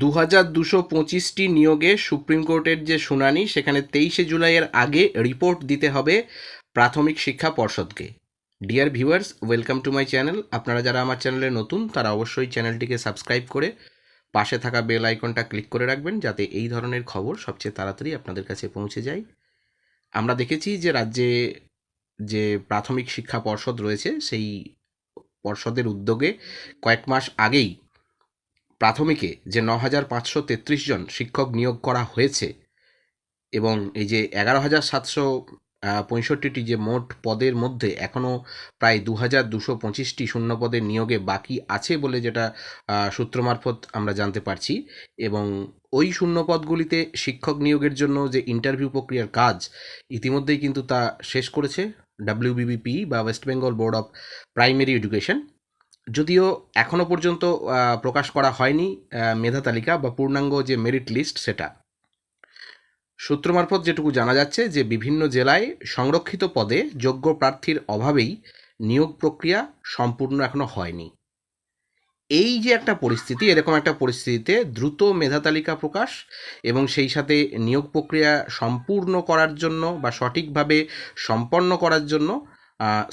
দু হাজার দুশো পঁচিশটি নিয়োগে সুপ্রিম কোর্টের যে শুনানি, সেখানে তেইশে জুলাইয়ের আগে রিপোর্ট দিতে হবে প্রাথমিক শিক্ষা পর্ষদকে। Dear viewers welcome to my channel আপনারা যারা আমার চ্যানেলে নতুন, তারা অবশ্যই চ্যানেলটিকে সাবস্ক্রাইব করে পাশে থাকা বেল আইকনটা ক্লিক করে রাখবেন, যাতে এই ধরনের খবর সবচেয়ে তাড়াতাড়ি আপনাদের কাছে পৌঁছে যায়। আমরা দেখেছি যে রাজ্যে যে প্রাথমিক শিক্ষা পর্ষদ রয়েছে, সেই পর্ষদের উদ্যোগে কয়েক মাস আগেই প্রাথমিকে যে ন হাজার পাঁচশো জন শিক্ষক নিয়োগ করা হয়েছে এবং এই যে এগারো হাজার সাতশো পঁয়ষট্টিটি যে মোট পদের মধ্যে এখনও প্রায় দু হাজার দুশো পঁচিশটি শূন্য পদের নিয়োগে বাকি আছে বলে যেটা সূত্র মারফত আমরা জানতে পারছি এবং ওই শূন্য পদগুলিতে শিক্ষক নিয়োগের জন্য যে ইন্টারভিউ প্রক্রিয়ার কাজ ইতিমধ্যেই কিন্তু তা শেষ করেছে ডাব্লিউবিবিপি বা West Bengal board of primary education যদিও এখনও পর্যন্ত প্রকাশ করা হয়নি মেধা তালিকা বা পূর্ণাঙ্গ যে মেরিট লিস্ট সেটা। সূত্র মারফত যেটুকু জানা যাচ্ছে যে বিভিন্ন জেলায় সংরক্ষিত পদে যোগ্য প্রার্থীর অভাবেই নিয়োগ প্রক্রিয়া সম্পূর্ণ এখনও হয়নি। এই যে একটা পরিস্থিতি, এরকম একটা পরিস্থিতিতে দ্রুত মেধা তালিকা প্রকাশ এবং সেই সাথে নিয়োগ প্রক্রিয়া সম্পূর্ণ করার জন্য বা সঠিকভাবে সম্পন্ন করার জন্য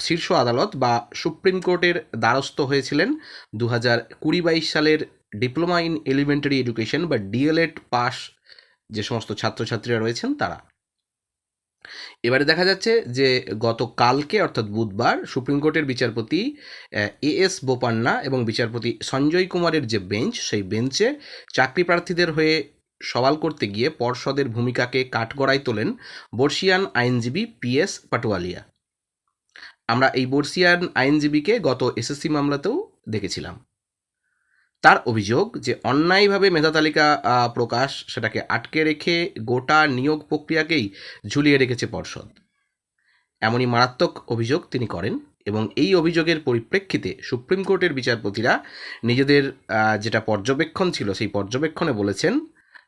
শীর্ষ আদালত বা সুপ্রিম কোর্টের দ্বারস্থ হয়েছিলেন দু হাজার কুড়ি বাইশ সালের ডিপ্লোমা ইন এলিমেন্টারি এডুকেশন বা ডিএলএড পাস যে সমস্ত ছাত্রছাত্রীরা রয়েছেন তারা। এবারে দেখা যাচ্ছে যে গত কালকে অর্থাৎ বুধবার সুপ্রিম কোর্টের বিচারপতি এ এস বোপান্না এবং বিচারপতি সঞ্জয় কুমারের যে বেঞ্চ, সেই বেঞ্চে চাকরি প্রার্থীদের হয়ে সওয়াল করতে গিয়ে পর্ষদের ভূমিকাকে কাঠগড়ায় তোলেন বর্ষিয়ান আইনজীবী পি এস পাটোয়ালিয়া। আমরা এই বর্ষিয়ান আইনজীবীকে গত এসএসসি মামলাতেও দেখেছিলাম। তার অভিযোগ যে অন্যায়ভাবে মেধা তালিকা প্রকাশ সেটাকে আটকে রেখে গোটা নিয়োগ প্রক্রিয়াকেই ঝুলিয়ে রেখেছে পর্ষদ। এমনই মারাত্মক অভিযোগ তিনি করেন এবং এই অভিযোগের পরিপ্রেক্ষিতে সুপ্রিম কোর্টের বিচারপতিরা নিজেদের যেটা পর্যবেক্ষণ ছিল সেই পর্যবেক্ষণে বলেছেন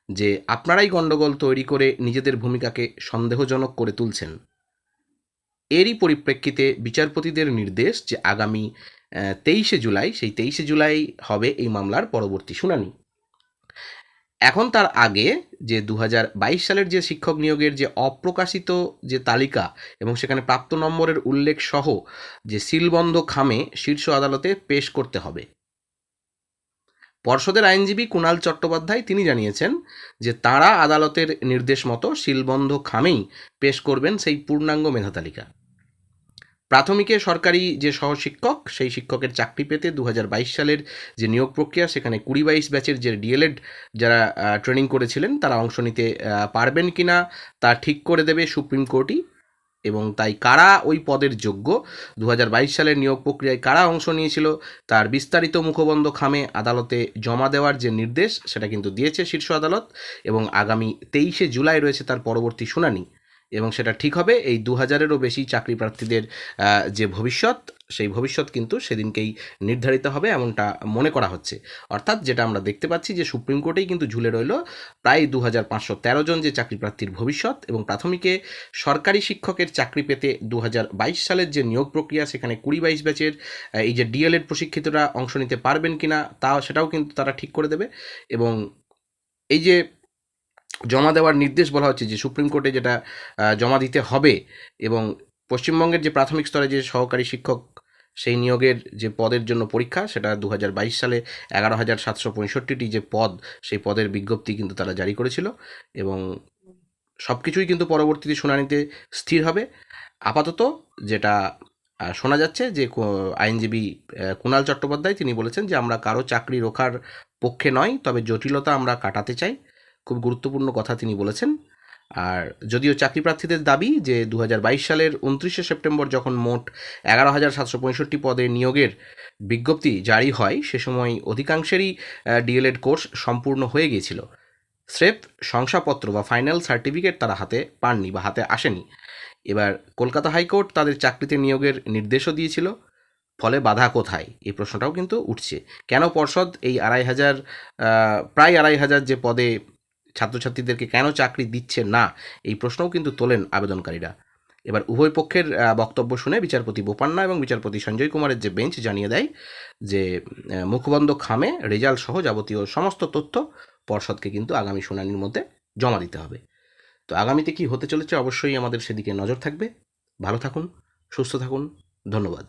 যে আপনারাই গণ্ডগোল তৈরি করে নিজেদের ভূমিকাকে সন্দেহজনক করে তুলছেন। এরই পরিপ্রেক্ষিতে বিচারপতিদের নির্দেশ যে আগামী তেইশে জুলাই, সেই তেইশে জুলাই হবে এই মামলার পরবর্তী শুনানি। এখন তার আগে যে দু হাজার বাইশ সালের যে শিক্ষক নিয়োগের যে অপ্রকাশিত যে তালিকা এবং সেখানে প্রাপ্ত নম্বরের উল্লেখ সহ যে সিলবন্ধ খামে শীর্ষ আদালতে পেশ করতে হবে পর্ষদের আইনজীবী কুণাল চট্টোপাধ্যায় তিনি জানিয়েছেন যে তাঁরা আদালতের নির্দেশ মতো সিলবন্ধ খামেই পেশ করবেন সেই পূর্ণাঙ্গ মেধা তালিকা। প্রাথমিকে সরকারি যে সহশিক্ষক, সেই শিক্ষকের চাকরি পেতে দু হাজার বাইশ সালের যে নিয়োগ প্রক্রিয়া, সেখানে কুড়ি বাইশ ব্যাচের যে ডিএলএড যারা ট্রেনিং করেছিলেন, তারা অংশ নিতে পারবেন কি না তা ঠিক করে দেবে সুপ্রিম কোর্টই। এবং তাই কারা ওই পদের যোগ্য? দু হাজার বাইশ সালের নিয়োগ প্রক্রিয়ায় কারা অংশ নিয়েছিল? তার বিস্তারিত মুখবন্ধ খামে আদালতে জমা দেওয়ার যে নির্দেশ, সেটা কিন্তু দিয়েছে শীর্ষ আদালত এবং আগামী তেইশে জুলাই রয়েছে তার পরবর্তী শুনানি। এবং সেটা ঠিক হবে। এই দু হাজারেরও বেশি চাকরি প্রার্থীদের যে ভবিষ্যৎ, সেই ভবিষ্যৎ কিন্তু সেদিনকেই নির্ধারিত হবে এমনটা মনে করা হচ্ছে। অর্থাৎ যেটা আমরা দেখতে পাচ্ছি যে সুপ্রিম কোর্টেই কিন্তু ঝুলে রইল প্রায় দু হাজার পাঁচশো তেরো জন যে চাকরি প্রার্থীর ভবিষ্যৎ এবং প্রাথমিকে সরকারি শিক্ষকের চাকরি পেতে দু হাজার বাইশ সালের যে নিয়োগ প্রক্রিয়া, সেখানে কুড়ি বাইশ ব্যাচের এই যে ডিএলএড প্রশিক্ষিতরা অংশ নিতে পারবেন কিনা, তা সেটাও কিন্তু তারা ঠিক করে দেবে। এবং এই যে জমা দেওয়ার নির্দেশ বলা হচ্ছে যে সুপ্রিম কোর্টে যেটা জমা দিতে হবে এবং পশ্চিমবঙ্গের যে প্রাথমিক স্তরে যে সহকারী শিক্ষক সেই নিয়োগের যে পদের জন্য পরীক্ষা, সেটা দু হাজার বাইশ সালে এগারো হাজার সাতশো পঁয়ষট্টিটি যে পদ, সেই পদের বিজ্ঞপ্তি কিন্তু তারা জারি করেছিল এবং সব কিছুই কিন্তু পরবর্তীতে শুনানিতে স্থির হবে। আপাতত যেটা শোনা যাচ্ছে যে আইনজীবী কুণাল চট্টোপাধ্যায় তিনি বলেছেন যে আমরা কারও চাকরি রোখার পক্ষে নয়, তবে জটিলতা আমরা কাটাতে চাই। খুব গুরুত্বপূর্ণ কথা তিনি বলেছেন। আর যদিও চাকরি প্রার্থীদের দাবি যে দু হাজার বাইশ সালের উনত্রিশে সেপ্টেম্বর যখন মোট এগারো হাজার সাতশো পঁয়ষট্টি পদে নিয়োগের বিজ্ঞপ্তি জারি হয়, সে সময় অধিকাংশেরই ডিএলএড কোর্স সম্পূর্ণ হয়ে গিয়েছিল। স্রেফ শংসাপত্র বা ফাইনাল সার্টিফিকেট তারা হাতে পাননি বা হাতে আসেনি। এবার কলকাতা হাইকোর্ট তাদের চাকরিতে নিয়োগের নির্দেশও দিয়েছিল। ফলে বাধা কোথায়? এই প্রশ্নটাও কিন্তু উঠছে। কেন পর্ষদ এই আড়াই হাজার প্রায় আড়াই হাজার যে পদে ছাত্রছাত্রীদেরকে কেন চাকরি দিচ্ছে না? এই প্রশ্নও কিন্তু তোলেন আবেদনকারীরা। এবার উভয় পক্ষের বক্তব্য শুনে বিচারপতি বোপান্না এবং বিচারপতি সঞ্জয় কুমারের যে বেঞ্চ জানিয়ে দেয় যে মুখবন্ধ খামে রেজাল্ট সহ যাবতীয় সমস্ত তথ্য পর্ষদকে কিন্তু আগামী শুনানির মধ্যে জমা দিতে হবে। তো আগামীতে কি হতে চলেছে অবশ্যই আমাদের সেদিকে নজর থাকবে। ভালো থাকুন, সুস্থ থাকুন, ধন্যবাদ।